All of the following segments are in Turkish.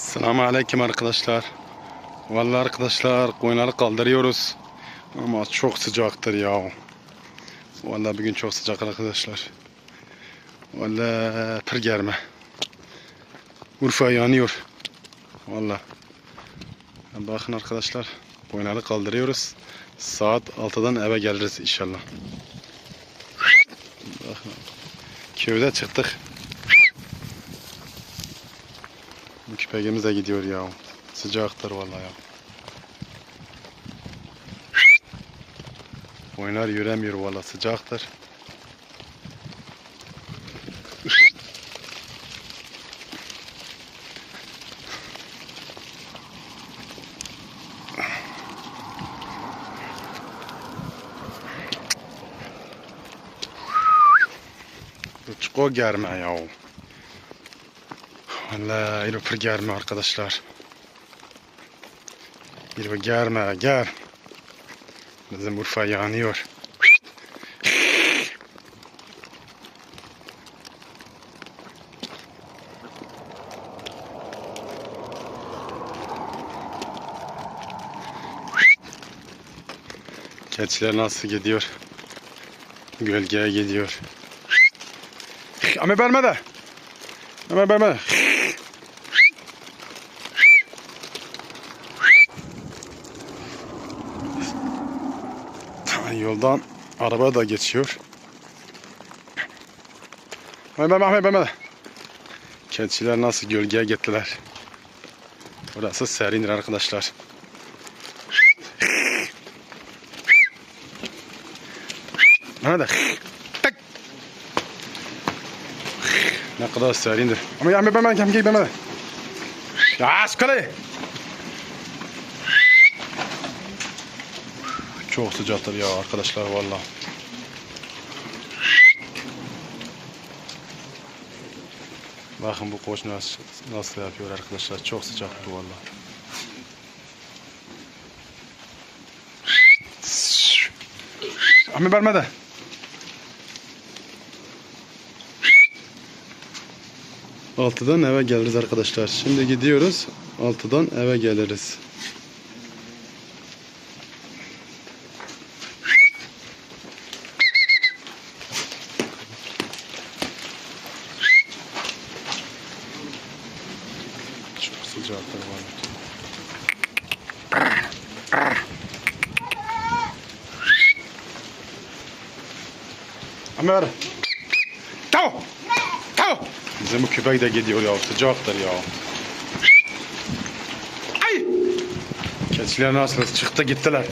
Selamun Aleyküm arkadaşlar. Vallahi arkadaşlar koyunları kaldırıyoruz. Ama çok sıcaktır ya. Vallahi bugün çok sıcak arkadaşlar. Vallahi pır germe. Urfa yanıyor. Vallahi. Bakın arkadaşlar koyunları kaldırıyoruz. Saat 6'dan eve geliriz inşallah. Bakın. Köyde çıktık. Bu köpeğimiz de gidiyor ya. Sıcaktır vallahi ya. Oynar yüremiyor vallahi sıcaktır. Çiko germe ya. Vallahi bir germe arkadaşlar. Bir germe gel. Bizim Urfa yanıyor. Keçiler nasıl gidiyor? Gölgeye gidiyor. Ama verme de. Ama verme. Yoldan araba da geçiyor. Hemen hemen hemen hemen. Keçiler nasıl gölgeye gittiler. Burası serindir arkadaşlar. Hadi. Tak. Ne kadar serindir. Ama ya ben kem ben ben. Ya skale. Çok sıcaktır ya arkadaşlar valla. Bakın bu koç nasıl, nasıl yapıyor arkadaşlar. Çok sıcak bu valla. Ama vermedi. Altıdan eve geliriz arkadaşlar. Şimdi gidiyoruz. Altıdan eve geliriz. Sıcaktır valla. Ömer. Tamam. Tamam. Bizim bu köpek de gidiyor ya. Sıcaktır ya. Ay. Keçiler nasıl çıktı gittiler.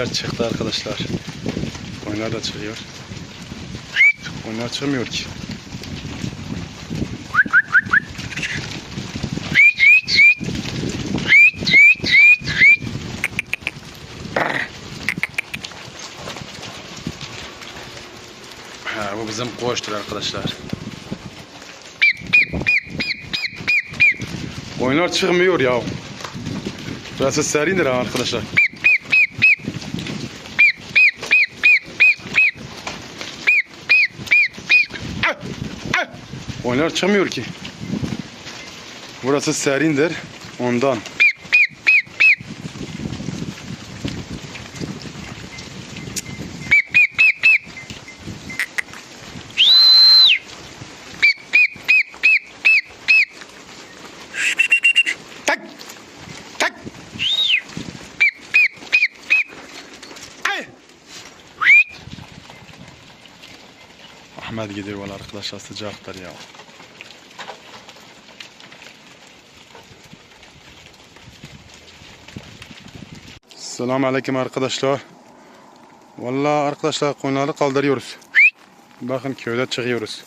Keçiler çıktı arkadaşlar. Oyunlar da çıkıyor. Oyunlar çıkmıyor ki. Ha, bu bizim koçtur arkadaşlar. Oyunlar çıkmıyor ya. Burası serindir arkadaşlar. Oyunlar çıkmıyor ki. Burası serindir. Ondan. Ahmet gidiyor arkadaşlar sıcaktır ya. Selamun Aleyküm arkadaşlar. Valla arkadaşlar koyunları kaldırıyoruz. Bakın köyde çıkıyoruz.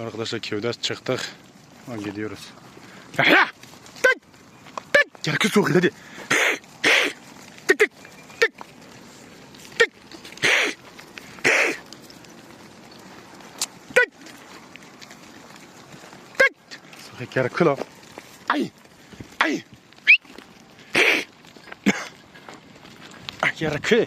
Arkadaşlar köyde çıktık. Gidiyoruz. Yahya! Gel kız soğuk hadi. Çok kere kıla. Ay. Ay. Kere kı.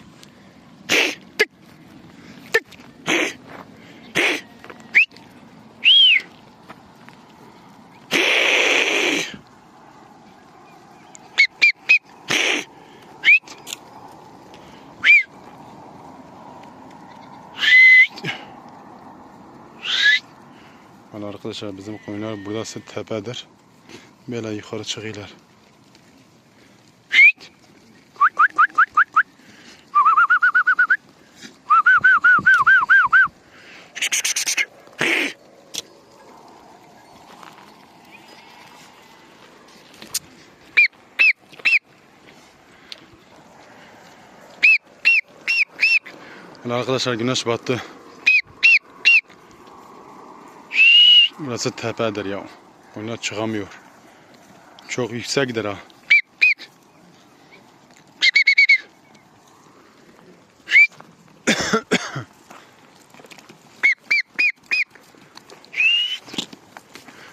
Arkadaşlar bizim koyunlar burası tepedir. Böyle yukarı çıkıyorlar. Arkadaşlar güneş battı. Burası tepedir ya. Onlar çıkamıyor. Çok yüksekdir ha.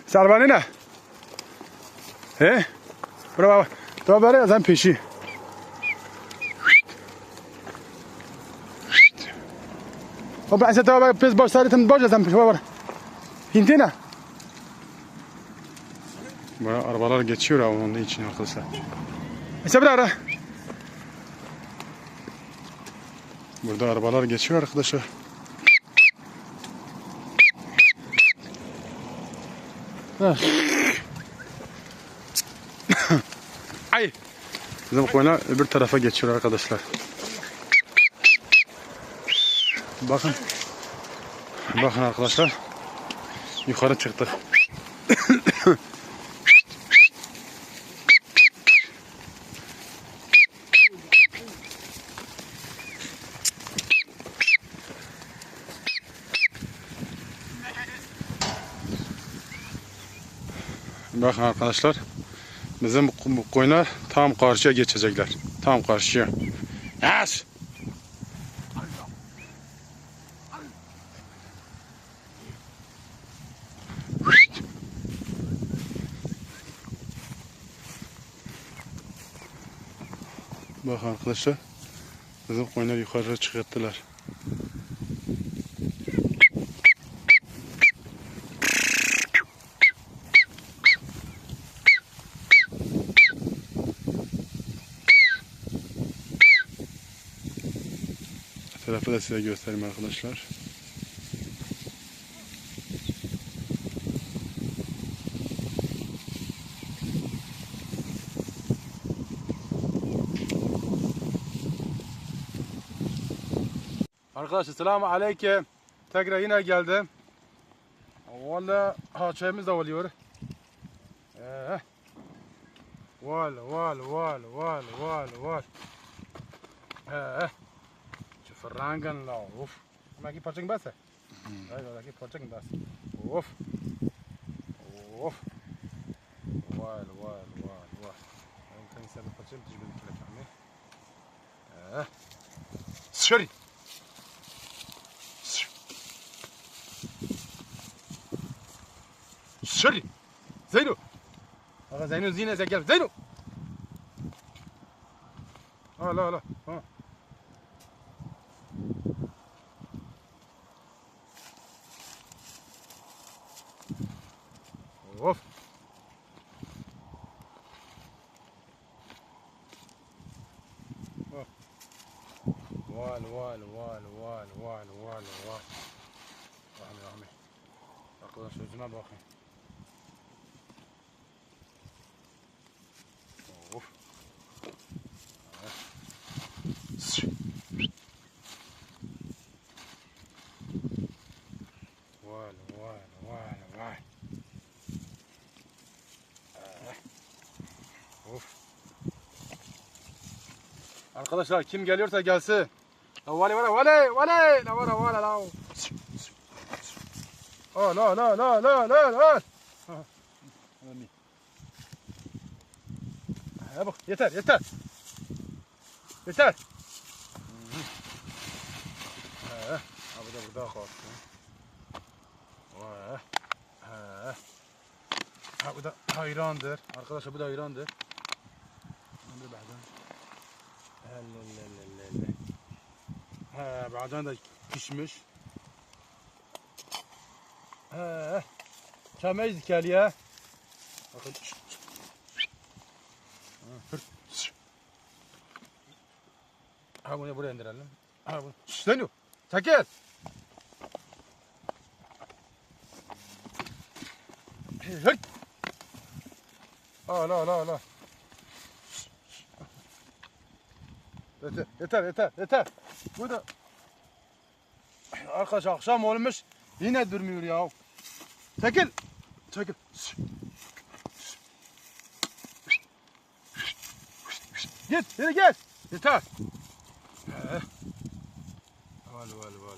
Servani ne? He? Bravo. Bravo bari sen peşi. O ben size pes baş sarıtım baş sen peşi var. Hindi ne? Böyle arabalar geçiyor abi onun için arkadaşlar. Mesela bir ara. Burada arabalar geçiyor arkadaşlar. Ha. Ay. Bizim koyunlar öbür tarafa geçiyor arkadaşlar. Bakın. Bakın arkadaşlar. Yukarı çıktık. Bakın arkadaşlar. Bizim bu koyunlar tam karşıya geçecekler. Tam karşıya. Yes. Bak arkadaşlar. Bizim koyunlar yukarı çıkarttılar. Tarafı da size göstereyim arkadaşlar. Arkadaşlar selamun aleyküm. Tekrar yine geldim. Valla haçayımız da oluyor. Ee, val val val val val val. Ee, şu frangan la uf. Ma ki parçak bas. Hayır oradaki parçak bas. Uf. Uf. Val val val val. Ben kan sen parçak tecrübe kile kame. Ee. Şöyle. Şöyle. Zeyno. Aga Zeyno zine gel. Zeyno. Hala hala. Ha. Of. Vay vay vay vay vay vay vay. Rahmi rahmi. Arkadaş sözüme bakın. Of. Vay vay vay vay. Of. Arkadaşlar kim geliyorsa gelsin. La vale vale vale vale la vale vale la. Oh no no no no. Ha. Önemli. Ha bak yeter yeter. Yeter. Ha bu da burada kalsın. Ha. Ha. Ha, bu da hayrandır. Arkadaşlar bu da hayrandır. Ben de bazen. Elelelelele. He, bazen de pişmiş. He. Kemeyiz dikeliye. Bakın. Ha, bunu buraya indirelim. Ha bunu. Yok. Çekil. Hırt. Al al al al. Yeter yeter yeter yeter. Bu da Arkadaş akşam olmuş yine durmuyor ya. Çekil. Çekil. Git yürü git. Yeter. Ee. Val val val.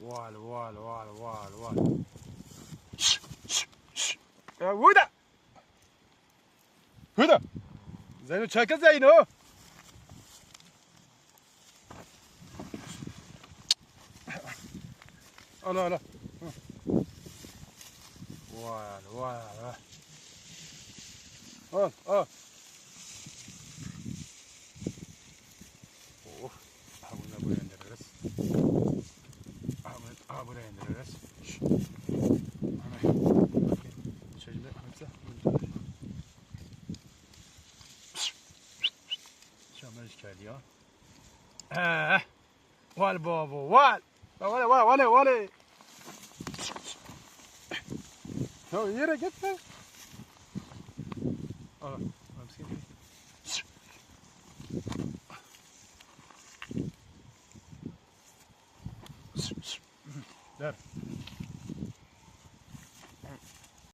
Val val val val val. Ya burada. Burada. Zeyno çekil Zeyno. Ala ala. Vay vay vay. Al al. Oh. Ha bunu da buraya indiririz. Ha bunu ha buraya indiririz. Şşş. Ana. Şöyle Ahmet'e. Şamar işgali ya. He. Val baba val. Vale vale vale vale. Ya yere gitme. Al.